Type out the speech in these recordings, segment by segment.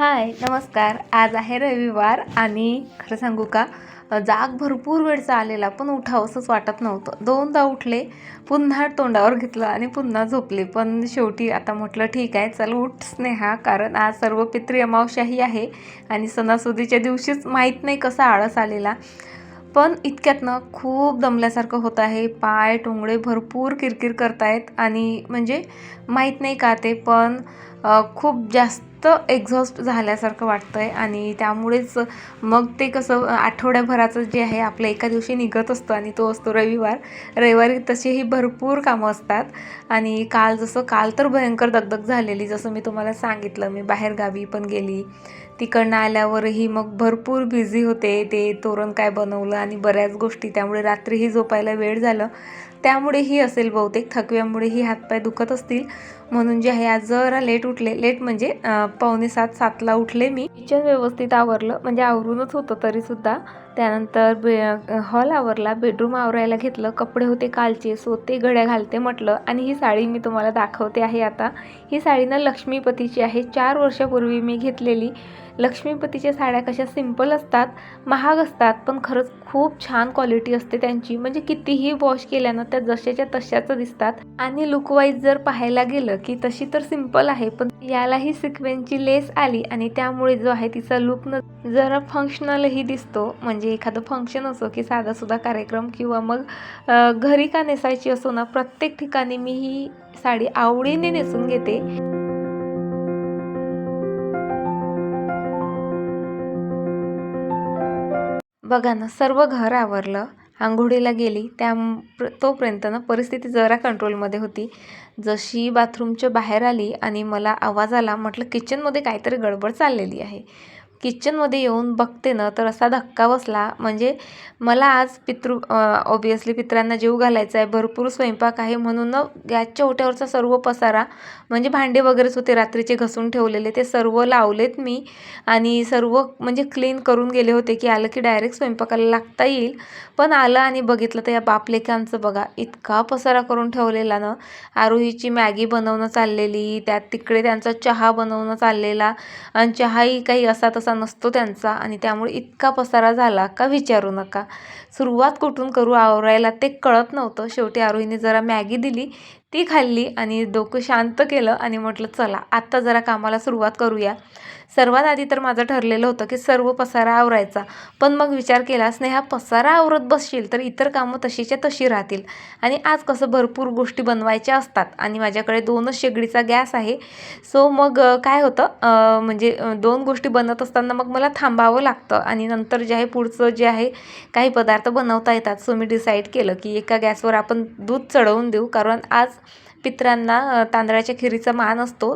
हाय नमस्कार. आज आहे रविवार आणि खरं सांगू का जाग भरपूर वेळचा आलेला पण उठावंसंच वाटत नव्हतं. दोनदा उठले पुन्हा तोंडावर घेतलं आणि पुन्हा झोपले. पण शेवटी आता म्हटलं ठीक आहे चल उठ स्नेहा कारण आज सर्व पितृ अमावशाही आहे आणि सणासुदीच्या दिवशीच माहीत नाही कसा आळस आलेला. पण इतक्यातनं खूप दमल्यासारखं होत आहे. पाय टोंगळे भरपूर किरकिर करतायत आणि म्हणजे माहीत नाही का ते पण खूप जास्त एक्झॉस्ट झाल्यासारखं वाटतं आहे आणि त्यामुळेच मग ते कसं आठवड्याभराचं जे आहे आपलं एका दिवशी निघत असतं आणि तो असतो रविवार. रविवारी तसेही भरपूर कामं असतात. आणि काल जसं काल तर भयंकर दगदग झालेली जसं मी तुम्हाला सांगितलं मी बाहेरगावी पण गेली. तिकडनं आल्यावरही मग भरपूर बिझी होते ते तोरण काय बनवलं आणि बऱ्याच गोष्टी. त्यामुळे रात्रीही झोपायला वेळ झालं. त्यामुळेही असेल बहुतेक थकव्यामुळेही हातपाय दुखत असतील. म्हणून जे आहे आज जरा लेट उठले. लेट म्हणजे पावणे सात सातला उठले मी. किचन व्यवस्थित आवरलं. म्हणजे आवरूनच होतं तरीसुद्धा त्यानंतर बे हॉल आवरला. बेडरूम आवरायला घेतलं. कपडे होते कालचे. सो ते घड्या घालते म्हटलं. आणि ही साडी मी तुम्हाला दाखवते आहे आता. ही साडी ना लक्ष्मीपतीची आहे. चार वर्षापूर्वी मी घेतलेली. लक्ष्मीपतीच्या साड्या कशा सिंपल असतात महाग असतात पण खरंच खूप छान क्वालिटी असते त्यांची. म्हणजे कितीही वॉश केल्यानं त्या जशाच्या तशाच दिसतात. आणि लुकवाईज जर पाहायला गेलं की तशी तर सिंपल आहे पण यालाही सिक्वेन्सची लेस आली आणि त्यामुळे जो आहे तिचा लुक न जरा फंक्शनलही दिसतो. म्हणजे एखादं फंक्शन असो की साधा सुद्धा कार्यक्रम किंवा मग घरी का नेसायची असो ना प्रत्येक ठिकाणी मी ही साडी आवडीने नेसून घेते. बघा ना सर्व घर आवरलं आंघोळीला गेली त्या तोपर्यंत ना परिस्थिती जरा कंट्रोलमध्ये होती. जशी बाथरूमच्या बाहेर आली आणि मला आवाज आला म्हटलं किचनमध्ये काहीतरी गडबड चाललेली आहे. किचनमध्ये येऊन बघते ना तर असा धक्का बसला. म्हणजे मला आज पितृ ऑबियसली पित्रांना जीव घालायचा आहे. भरपूर स्वयंपाक आहे म्हणून गॅसच्या ओट्यावरचा सर्व पसारा म्हणजे भांडे वगैरेच होते रात्रीचे घसून ठेवलेले ते सर्व लावलेत मी. आणि सर्व म्हणजे क्लीन करून गेले होते की आलं की डायरेक्ट स्वयंपाकाला लागता येईल. पण आलं आणि बघितलं तर या बापलेकांचं बघा इतका पसारा करून ठेवलेला ना. आरोहीची मॅगी बनवणं चाललेली त्यात तिकडे त्यांचा चहा बनवणं चाललेला. आणि चहाही काही असा तसा नसतो त्यांचा आणि त्यामुळे इतका पसारा झाला का विचारू नका. सुरुवात कुठून करू आवरायला ते कळत नव्हतं. शेवटी आरोहीने जरा मॅगी दिली ती खाल्ली आणि डोकं शांत केलं आणि म्हटलं चला आत्ता जरा कामाला सुरुवात करूया. सर्वात आधी तर माझं ठरलेलं होतं की सर्व पसारा आवरायचा. पण मग विचार केला स्नेहा पसारा आवरत बसशील तर इतर कामं तशीच्या तशी राहतील. आणि आज कसं भरपूर गोष्टी बनवायच्या असतात आणि माझ्याकडे दोनच शेगडीचा गॅस आहे. सो मग काय होतं? म्हणजे दोन गोष्टी बनत असताना मग मला थांबावं लागतं आणि नंतर जे आहे पुढचं जे आहे काही पदार्थ बनवता येतात. सो मी डिसाईड केलं की एका गॅसवर आपण दूध चढवून देऊ. कारण आज पित्रांना तांदळाच्या खिरीचा मान असतो.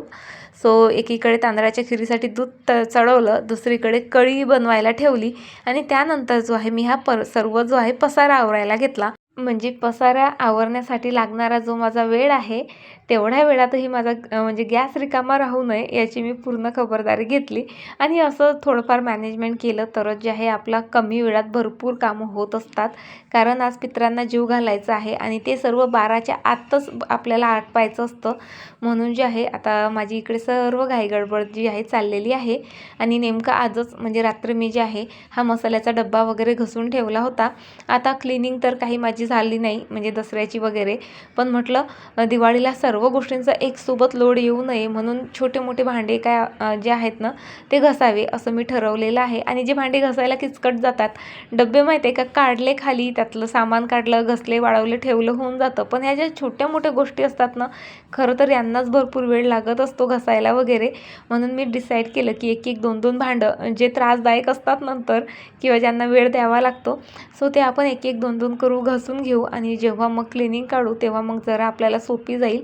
सो एकीकडे तांदळाच्या खिरीसाठी दूध त चढवलं दुसरीकडे कढी बनवायला ठेवली आणि त्यानंतर जो आहे मी हा पर सर्व जो आहे पसारा आवरायला घेतला. म्हणजे पसारा आवरण्यासाठी लागणारा जो माझा वेळ आहे तेवढ्या वेळातही माझा म्हणजे गॅस रिकामा राहू नये याची मी पूर्ण खबरदारी घेतली. आणि असं थोडंफार मॅनेजमेंट केलं तरच जे आहे आपला कमी वेळात भरपूर कामं होत असतात. कारण आज पित्रांना जीव घालायचा आहे आणि ते सर्व बाराच्या आतच आपल्याला आटपायचं असतं. म्हणून जे आहे आता माझी इकडे सर्व घाईगडबड जी आहे चाललेली आहे. आणि नेमकं आजच म्हणजे रात्री मी जे आहे हा मसाल्याचा डब्बा वगैरे घसून ठेवला होता. आता क्लिनिंग तर काही माझी झाली नाही म्हणजे दसऱ्याची वगैरे. पण म्हटलं दिवाळीला सर्व सर्व गोष्टींचा एक सोबत लोड येऊ नये म्हणून छोटे मोठे भांडे काय जे आहेत ना ते घसावे असं मी ठरवलेलं आहे. आणि जे भांडे घसायला किचकट जातात डबे माहिती आहे का काढले खाली त्यातलं सामान काढलं घसले वाळवले ठेवलं होऊन जातं. पण ह्या ज्या छोट्या मोठ्या गोष्टी असतात ना खरं तर यांनाच भरपूर वेळ लागत असतो घसायला वगैरे. म्हणून मी डिसाईड केलं की एक एक दोन दोन भांडं जे त्रासदायक असतात नंतर किंवा ज्यांना वेळ द्यावा लागतो सो ते आपण एक एक दोन दोन करू घसून घेऊ. आणि जेव्हा मग क्लिनिंग काढू तेव्हा मग जरा आपल्याला सोपी जाईल.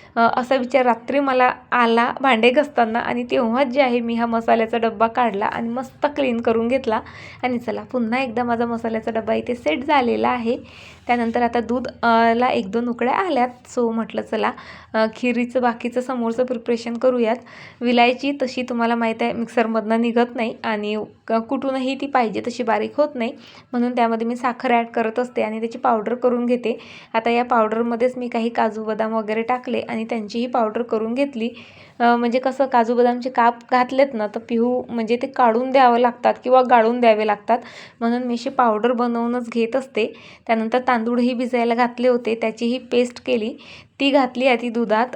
असा विचार रात्री मला आला भांडे घसताना आणि तेव्हाच जे आहे मी हा मसाल्याचा डब्बा काढला आणि मस्त क्लीन करून घेतला. आणि चला पुन्हा एकदा माझा मसाल्याचा डब्बा इथे सेट झालेला आहे. त्यानंतर आता दूध ला एक दोन उकड्या आल्यात. सो म्हटलं चला खिरीचं बाकीचं समोरचं प्रिपरेशन करूयात. विलायची तशी तुम्हाला माहीत आहे मिक्सरमधनं निघत नाही आणि क- कुठूनही ती पाहिजे तशी बारीक होत नाही. म्हणून त्यामध्ये मी साखर ॲड करत असते आणि त्याची पावडर करून घेते. आता या पावडरमध्येच मी काही काजू बदाम वगैरे टाकले आणि आणि त्यांचीही पावडर करून घेतली. म्हणजे कसं काजू बदामचे काप घातलेत ना तर पिहू म्हणजे ते काढून द्यावं लागतात किंवा गाळून द्यावे लागतात. म्हणून मी अशी पावडर बनवूनच घेत असते. त्यानंतर तांदूळही भिजायला घातले होते. त्याचीही पेस्ट केली. ती घातली आधी दुधात.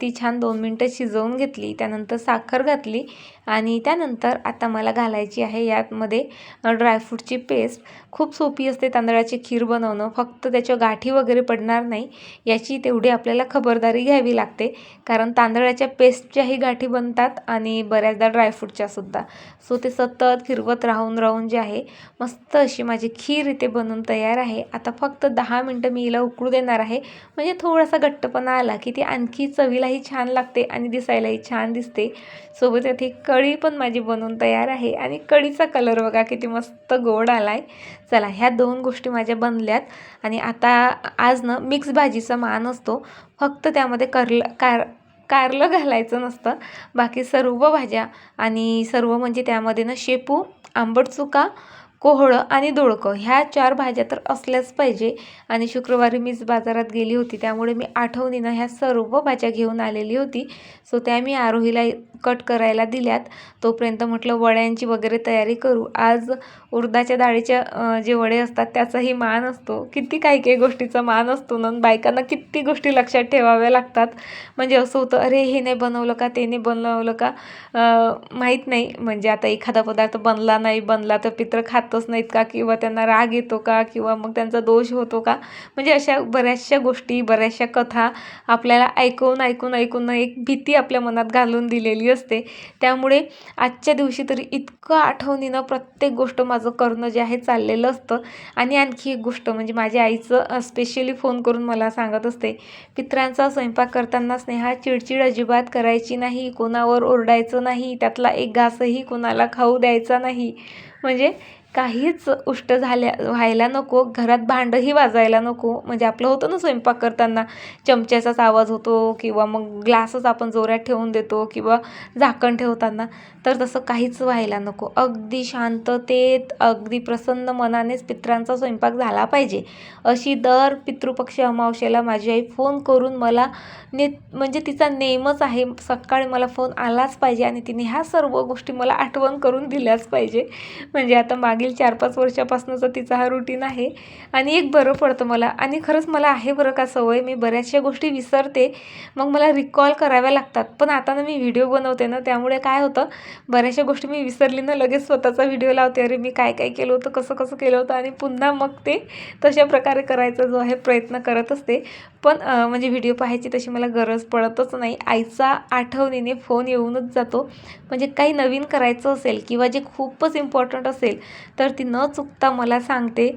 ती छान दोन मिनटं शिजवून घेतली त्यानंतर साखर घातली आणि त्यानंतर आता मला घालायची आहे यातमध्ये ड्रायफ्रूटची पेस्ट खूप सोपी असते तांदळाची खीर बनवणं फक्त त्याच्या गाठी वगैरे पडणार नाही याची तेवढी आपल्याला खबरदारी घ्यावी लागते कारण तांदळाच्या पेस्टच्याही गाठी बनतात आणि बऱ्याचदा ड्रायफ्रूटच्या सुद्धा. सो ते सतत फिरवत राहून राहून जे आहे मस्त अशी माझी खीर इथे बनून तयार आहे. आता फक्त दहा मिनटं मी हिला उकळू देणार आहे म्हणजे थोडासा घट्टपणा आला की ती आणखी चवीलाही छान लागते आणि दिसायलाही छान दिसते. सोबत यात कढी पण माझी बनवून तयार आहे आणि कढीचा कलर बघा किती मस्त गोड आला आहे चला ह्या दोन गोष्टी माझ्या बनल्यात आणि आता आज ना मिक्स भाजीचा मान असतो. फक्त त्यामध्ये करलं कार कारलं घालायचं नसतं. बाकी सर्व भाज्या आणि सर्व म्हणजे त्यामध्ये ना शेपू आंबट चुका कोहळं आणि दोडकं ह्या चार भाज्या तर असल्याच पाहिजे. आणि शुक्रवारी मीच बाजारात गेली होती त्यामुळे मी आठवणीनं ह्या सर्व भाज्या घेऊन आलेली होती. सो त्या मी आरोहीला कट करायला दिल्यात. तोपर्यंत म्हटलं वड्यांची वगैरे तयारी करू. आज उडदाच्या डाळीच्या जे वडे असतात त्याचाही मान असतो. किती काही काही गोष्टीचा मान असतो ना बायकांना किती गोष्टी लक्षात ठेवाव्या लागतात. म्हणजे असं होतं अरे हे नाही बनवलं का? ते नाही बनवलं का? माहीत नाही. म्हणजे आता एखादा पदार्थ बनला नाही बनला तर पित्र जातच नाहीत का? किंवा त्यांना राग येतो का? किंवा मग त्यांचा दोष होतो का? म्हणजे अशा बऱ्याचशा गोष्टी बऱ्याचशा कथा आपल्याला ऐकून ऐकून ऐकून एक भीती आपल्या मनात घालून दिलेली असते. त्यामुळे आजच्या दिवशी तरी इतकं आठवणीनं प्रत्येक गोष्ट माझं करणं जे आहे चाललेलं असतं. आणि आणखी एक गोष्ट म्हणजे माझ्या आईचं स्पेशली फोन करून मला सांगत असते पित्रांचा स्वयंपाक करताना स्नेहा चिडचिड अजिबात करायची नाही कोणावर ओरडायचं नाही त्यातला एक घासही कोणाला खाऊ द्यायचा नाही. म्हणजे काहीच उष्ट झाल्या व्हायला नको घरात भांडंही वाजायला नको. म्हणजे आपलं होतं ना स्वयंपाक करताना चमच्याचाच आवाज होतो किंवा मग ग्लासच आपण जोरात ठेवून देतो किंवा झाकण ठेवताना तर तसं काहीच व्हायला नको. अगदी शांततेत अगदी प्रसन्न मनानेच पित्रांचा स्वयंपाक झाला पाहिजे. अशी दर पितृपक्ष अमावशेला माझी आई फोन करून मला ने म्हणजे तिचा नेमच आहे सकाळी मला फोन आलाच पाहिजे आणि तिने ह्या सर्व गोष्टी मला आठवण करून दिल्याच पाहिजे. म्हणजे आता मागील चार पाच वर्षापासूनचा तिचा हा रुटीन आहे. आणि एक बरं पडतं मला. आणि खरंच मला आहे बरं का सवय. मी बऱ्याचशा गोष्टी विसरते. मग मला रिकॉल कराव्या लागतात. पण आता ना मी व्हिडिओ बनवते ना त्यामुळे काय होतं? बऱ्याचशा गोष्टी मी विसरली ना लगेच स्वतःचा व्हिडिओ लावते. अरे मी काय काय केलं होतं? कसं कसं केलं होतं? आणि पुन्हा मग ते तशा प्रकारे करायचा जो आहे प्रयत्न करत असते. पण म्हणजे व्हिडिओ पाहायची तशी मला गरज पडतच नाही. आईचा आठवणीने फोन येऊनच जातो. म्हणजे काही नवीन करायचं असेल किंवा जे खूपच इम्पॉर्टंट असेल तर ती न चुकता मला सांगते.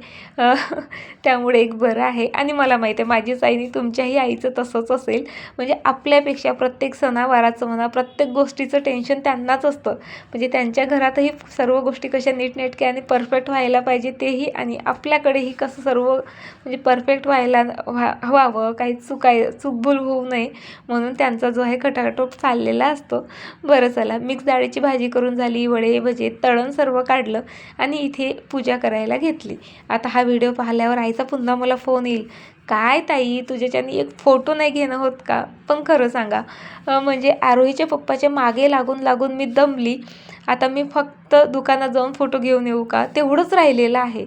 त्यामुळे एक बरं आहे. आणि मला माहिती आहे माझीच आईनी तुमच्याही आईचं तसंच असेल. म्हणजे आपल्यापेक्षा प्रत्येक सणावाराचं म्हणा प्रत्येक गोष्टीचं टेन्शन त्यांनाच असतं. म्हणजे त्यांच्या घरातही सर्व गोष्टी कशा नीटनेटक्या आणि परफेक्ट व्हायला पाहिजे तेही आणि आपल्याकडेही कसं सर्व म्हणजे परफेक्ट व्हायला व्हा व्हावं काही चुकाय चुकभूल होऊ नये म्हणून त्यांचा जो आहे खटाखटोप चाललेला असतो. बरं चला मिक्स डाळीची भाजी करून झाली वडे भजे तळण सर्व काढलं आणि इथे पूजा करायला घेतली. आता हा व्हिडिओ पाहिल्यावर आईचा पुन्हा मला फोन येईल. काय ताई तुझ्याच्यानी एक फोटो नाही घेणं होत का? पण खरं सांगा. म्हणजे आरोहीच्या पप्पाच्या मागे लागून लागून मी दमली. आता मी फक्त दुकानात जाऊन फोटो घेऊन येऊ का? तेवढंच राहिलेलं आहे.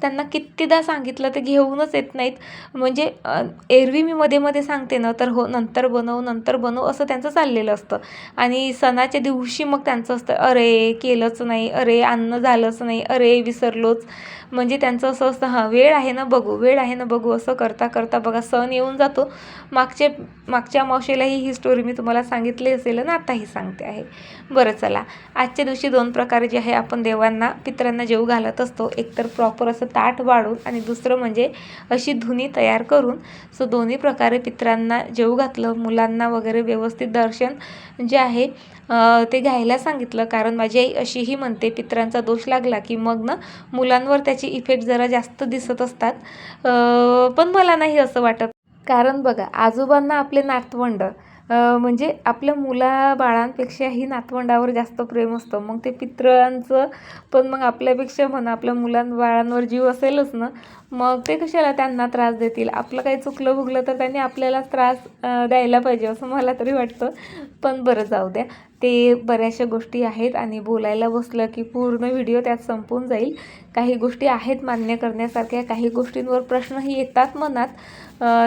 त्यांना कितीदा सांगितलं ते घेऊनच येत नाहीत. म्हणजे एरवी मी मध्ये मध्ये सांगते ना तर हो नंतर बनव नंतर बनव असं त्यांचं चाललेलं असतं. आणि सणाच्या दिवशी मग त्यांचं असतं अरे केलंच नाही अरे आणणं झालंच नाही अरे विसरलोच. म्हणजे त्यांचं असं असतं हां वेळ आहे ना बघू वेळ आहे ना बघू असं करता करता बघा सण येऊन जातो. मागचे मागच्या मावशीलाही ही स्टोरी मी तुम्हाला सांगितली असेल ना आताही सांगते आहे. बरं चला आजच्या दिवशी दोन प्रकारे जे आहे आपण देवांना पितरांना जेव घालत असतो. एकतर प्रॉपर असं ताट वाढून आणि दुसरं म्हणजे अशी धुनी तयार करून सो दोन्ही प्रकारे पितरांना जेव घातलं मुलांना वगैरे व्यवस्थित दर्शन जे आहे ते घ्यायला सांगितलं. कारण माझी आई अशीही म्हणते पितरांचा दोष लागला की मग ना मुलांवर त्याची इफेक्ट जरा जास्त दिसत असतात. पण मला नाही असं वाटत. कारण बघा आजोबांना आपले नातवंड म्हणजे आपल्या मुला बाळांपेक्षाही नातवंडावर जास्त प्रेम असतं. मग ते पितरांचं पण मग आपल्यापेक्षा म्हणा आपल्या मुलां बाळांवर जीव असेलच ना मग ते कशाला त्यांना त्रास देतील? आपलं काही चुकलं भुगलं तर त्यांनी आपल्याला त्रास द्यायला पाहिजे असं मला तरी वाटतं. पण बरं जाऊ द्या. ते बऱ्याचशा गोष्टी आहेत आणि बोलायला बसलं की पूर्ण व्हिडिओ त्यात संपून जाईल. काही गोष्टी आहेत मान्य करण्यासारख्या काही गोष्टींवर प्रश्नही येतात मनात.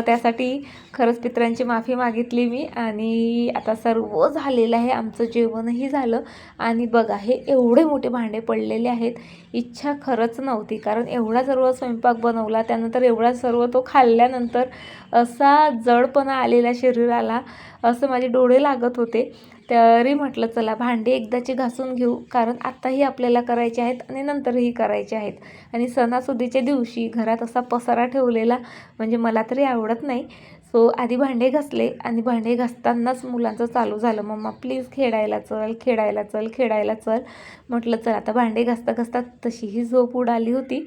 त्यासाठी खरंच पितरांची माफी मागितली मी आणि आता सर्व झालेलं आहे. आमचं जेवणही झालं आणि बघा हे एवढे मोठे भांडे पडलेले आहेत. इच्छा खरंच नव्हती कारण एवढा सर्व स्वयंपाक बनवला त्यानंतर एवढा सर्व तो खाल्ल्यानंतर असा जडपणा आलेला शरीराला असं माझे डोळे लागत होते. तरी म्हटलं चला भांडी एकदाची घासून घेऊ कारण आत्ताही आपल्याला करायचे आहेत आणि नंतरही करायचे आहेत. आणि सणासुदीच्या दिवशी घरात असा पसारा ठेवलेला म्हणजे मला तरी आवडत नाही. सो आधी भांडे घासले आणि भांडे घासतानाच मुलांचं चालू झालं. मम्मा प्लीज खेळायला चल खेळायला चल खेळायला चल. म्हटलं चल आता भांडे घासता घासता तशीही झोप उडाली होती.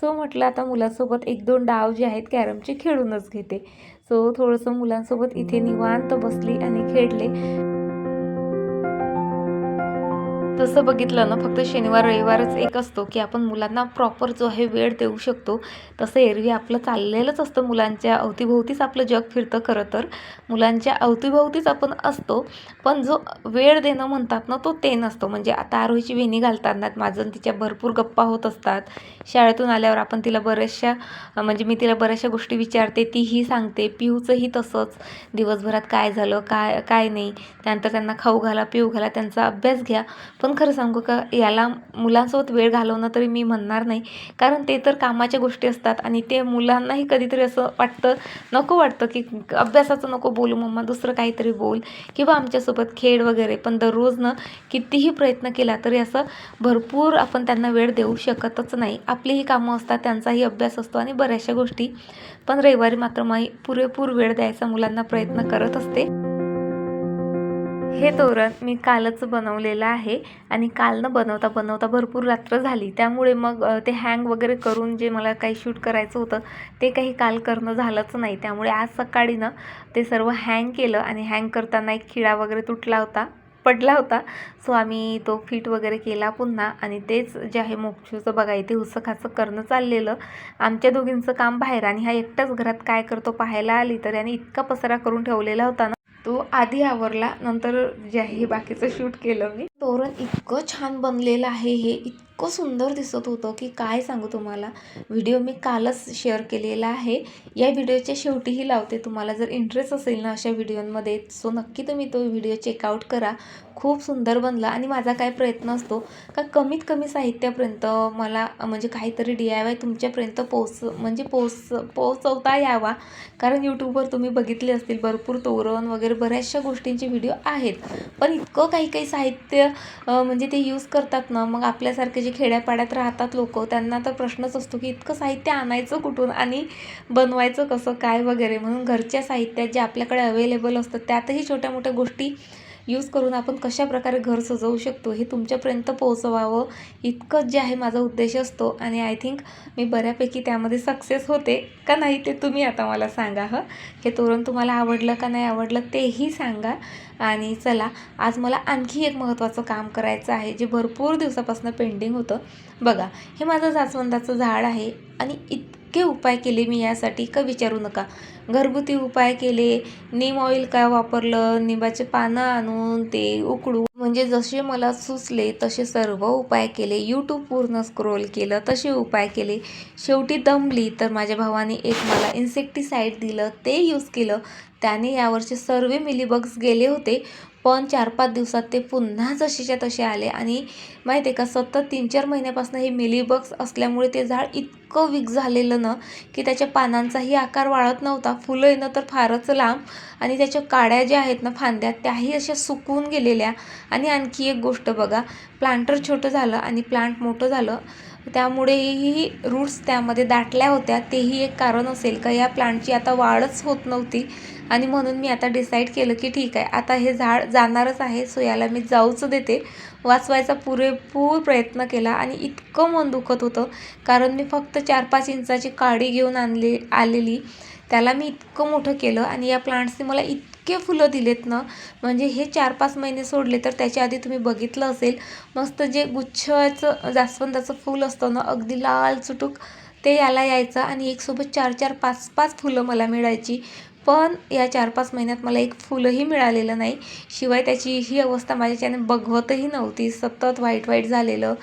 सो म्हटलं आता मुलांसोबत एक दोन डाव जे आहेत कॅरमचे खेळूनच घेते. सो थोडंसं मुलांसोबत इथे निवांत बसली आणि खेळले. तसं बघितलं ना फक्त शनिवार रविवारच एक असतो की आपण मुलांना प्रॉपर जो आहे वेळ देऊ शकतो. तसं एरवी आपलं चाललेलंच असतं मुलांच्या अवतीभोवतीच आपलं जग फिरतं खरं तर. मुलांच्या अवतीभोवतीच आपण असतो पण जो वेळ देणं म्हणतात ना तो ते नसतो. म्हणजे आता आरोहीची वेणी घालताना माझं तिच्या भरपूर गप्पा होत असतात. शाळेतून आल्यावर आपण तिला बऱ्याचशा म्हणजे मी तिला बऱ्याचशा गोष्टी विचारते तीही सांगते पिऊचंही तसंच. दिवसभरात काय झालं काय काय नाही. त्यानंतर त्यांना खाऊ घाला पिऊ घाला त्यांचा अभ्यास घ्या. पण खरं सांगू का याला मुलांसोबत वेळ घालवणं तरी मी म्हणणार नाही. कारण ते तर कामाच्या गोष्टी असतात आणि ते मुलांनाही कधीतरी असं वाटतं नको वाटतं की अभ्यासाचं नको बोलू मम्मा दुसरं काहीतरी बोल. किंवा आमच्यासोबत खेळ वगैरे पण दररोज न कितीही प्रयत्न केला तरी असं भरपूर आपण त्यांना वेळ देऊ शकतच नाही. आपलीही कामं असतात त्यांचाही अभ्यास असतो आणि बऱ्याचशा गोष्टी. पण रविवारी मात्र मी पुरेपूर वेळ द्यायचा मुलांना प्रयत्न करत असते. हे तोरण मी कालच बनवलेलं आहे आणि कालनं बनवता बनवता भरपूर रात्र झाली. त्यामुळे मग ते हँग वगैरे करून जे मला काही शूट करायचं होतं ते काही काल करणं झालंच नाही. त्यामुळे आज सकाळी ना ते सर्व हँग केलं आणि हँग करताना एक खिळा वगैरे तुटला होता पडला होता. सो आम्ही तो फिट वगैरे केला पुन्हा आणि तेच जे आहे मोक्षूचं बघा इथे हुसखाचं करणं चाललेलं. आमच्या दोघींचं काम बाहेर आणि हा एकटाच घरात काय करतो पाहायला आली तर याने इतका पसारा करून ठेवलेला होता ना. तो आधी आवरला नंतर जे आहे हे बाकीचं शूट केलं मी. तोरण इतकं छान बनलेलं आहे हे इतकं सुंदर दिसत होतं की काय सांगू तुम्हाला. व्हिडिओ मी कालच शेअर केलेला आहे. या व्हिडिओच्या शेवटीही लावते. तुम्हाला जर इंटरेस्ट असेल ना अशा व्हिडिओंमध्ये सो नक्की तुम्ही तो व्हिडिओ चेकआउट करा. खूप सुंदर बनलं आणि माझा काय प्रयत्न असतो का कमीत कमी साहित्यापर्यंत मला म्हणजे काहीतरी डी आय वाय तुमच्यापर्यंत पोच म्हणजे पोच पोचवता यावा. कारण यूट्यूबवर तुम्ही बघितले असतील भरपूर तोरण वगैरे बऱ्याचशा गोष्टींचे व्हिडिओ आहेत. पण इतकं काही काही साहित्य म्हणजे ते यूज करतात ना मग आपल्यासारखे जे खेड्यापाड्यात राहतात लोक त्यांना तर प्रश्नच असतो की इतकं साहित्य आणायचं कुठून आणि बनवायचं कसं काय वगैरे. म्हणून घरच्या साहित्यात जे आपल्याकडे अवेलेबल असतं त्यातही छोट्या मोठ्या गोष्टी यूज करून आपण कशा प्रकारे घर सजवू शकतो हे तुमच्यापर्यंत पोहोचवावं. इतकंच जे आहे माझा उद्देश असतो आणि आय थिंक मी बऱ्यापैकी त्यामध्ये सक्सेस होते का नाही ते तुम्ही आता मला सांगा हं? हे तोरण तुम्हाला आवडलं का नाही आवडलं तेही सांगा. आणि चला आज मला आणखी एक महत्त्वाचं काम करायचं आहे जे भरपूर दिवसापासून पेंडिंग होतं. बघा हे माझं जास्वंदाचं झाड आहे आणि इत इतके उपाय केले मी यासाठी का विचारू नका. घरगुती उपाय केले नीम ऑइल काय वापरलं निंबाचे पानं आणून ते उकडून म्हणजे जसे मला सुचले तसे सर्व उपाय केले. यूट्यूब पूर्ण स्क्रोल केलं तसे उपाय केले. शेवटी दमली तर माझ्या भावाने एक मला इन्सेक्टिसाईड दिलं ते यूज केलं. त्याने यावरचे सर्व मिलीबग्स गेले होते. पण चार पाच दिवसात ते पुन्हा जसेच्या तसे आले. आणि माहिती आहे का सतत तीन चार महिन्यापासून हे मिलीबग्स असल्यामुळे ते झाड इतकं वीक झालेलं ना की त्याच्या पानांचाही आकार वाढत नव्हता. फुलं येणं तर फारच लांब. आणि त्याच्या काड्या ज्या आहेत ना फांद्या त्याही अशा सुकून गेलेल्या. आणि आणखी एक गोष्ट बघा प्लांटर छोटं झालं आणि प्लांट मोठं झालं. त्यामुळेही रूट्स त्यामध्ये दाटल्या होत्या. तेही एक कारण असेल का या प्लांटची आता वाढच होत नव्हती. आणि म्हणून मी आता डिसाईड केलं की ठीक आहे आता हे झाड जाणारच आहे सो याला मी जाऊच देते. वाचवायचा पुरेपूर प्रयत्न केला आणि इतकं मन दुखत होतं कारण मी फक्त चार पाच इंचाची काडी घेऊन आणली आलेली. त्याला मी इतकं मोठं केलं आणि या प्लांट्सने मला इतके फुलं दिलेत ना म्हणजे हे चार पाच महिने सोडले तर त्याच्या आधी तुम्ही बघितलं असेल मस्त जे गुच्छाचं जास्वंदाचं फूल असतं ना अगदी लाल चुटूक ते याला यायचं आणि एकसोबत चार चार पाच पाच फुलं मला मिळायची. पण या चार पाच महिन्यात मला एक फुलंही मिळालेलं नाही. शिवाय त्याची ही अवस्था माझ्याच्याने बघवतही नव्हती. सतत वाईट वाईट झालेलं.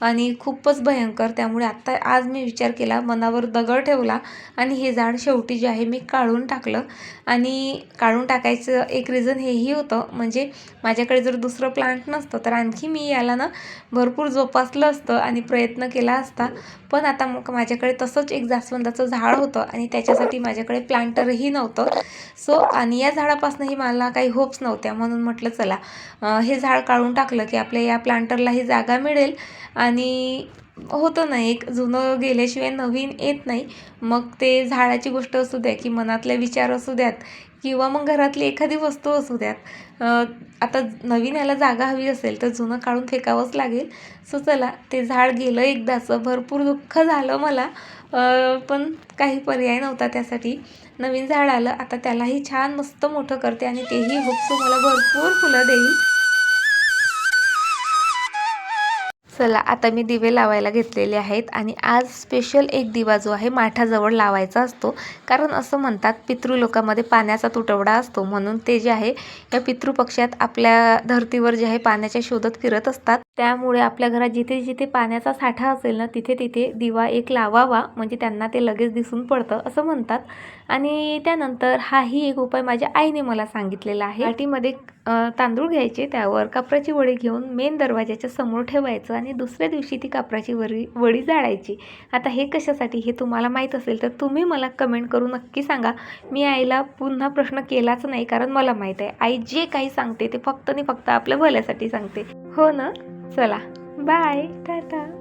आणि खूपच भयंकर. त्यामुळे आत्ता आज मी विचार केला मनावर दगड ठेवला आणि हे झाड शेवटी जे आहे मी काढून टाकलं. आणि काढून टाकायचं एक रिझन हेही होतं. म्हणजे माझ्याकडे जर दुसरं प्लांट नसतं तर आणखी मी याला ना भरपूर जोपासलं असतं आणि प्रयत्न केला असता. पण आता मग माझ्याकडे तसंच एक जास्वंदाचं झाड होतं आणि त्याच्यासाठी माझ्याकडे प्लांटरही नव्हतं. सो आणि या झाडापासूनही मला काही होप्स नव्हत्या. म्हणून म्हटलं चला हे झाड काढून टाकलं की आपल्या या प्लांटरलाही जागा मिळेल. आणि होतं ना एक जुनं गेल्याशिवाय नवीन येत नाही. मग ते झाडाची गोष्ट असू द्या की मनातले विचार असू द्यात किंवा मग घरातली एखादी वस्तू असू द्यात. आता नवीन याला जागा हवी असेल तर जुनं काढून फेकावंच लागेल. सो चला ते झाड गेलं एकदाचं भरपूर दुःख झालं मला. पण काही पर्याय नव्हता त्यासाठी. नवीन झाड आलं आता त्यालाही छान मस्त मोठं करते आणि तेही होपसो मला भरपूर फुलं देईल. चला आता मी दिवे लावायला घेतलेले आहेत आणि आज स्पेशल एक दिवा जो आहे माठाजवळ लावायचा असतो. कारण असं म्हणतात पितृ लोकामध्ये पाण्याचा तुटवडा असतो. म्हणून ते जे आहे या पितृपक्षात आपल्या धर्तीवर जे आहे पाण्याच्या शोधत फिरत असतात. त्यामुळे आपल्या घरात जिथे जिथे पाण्याचा साठा असेल ना तिथे तिथे दिवा एक लावावा. म्हणजे त्यांना ते लगेच दिसून पडतं असं म्हणतात. आणि त्यानंतर हाही एक उपाय माझ्या आईने मला सांगितलेला आहे. वाटीमध्ये तांदूळ घ्यायचे त्यावर कापराची वडी घेऊन मेन दरवाजाच्या समोर ठेवायचं आणि दुसऱ्या दिवशी ती कापराची वरी वडी जाळायची. आता हे कशासाठी हे तुम्हाला माहीत असेल तर तुम्ही मला कमेंट करून नक्की सांगा. मी आईला पुन्हा प्रश्न केलाच नाही कारण मला माहीत आहे. आई जे काही सांगते ते फक्त आणि फक्त आपल्या भल्यासाठी सांगते. हो ना? चला. बाय टाटा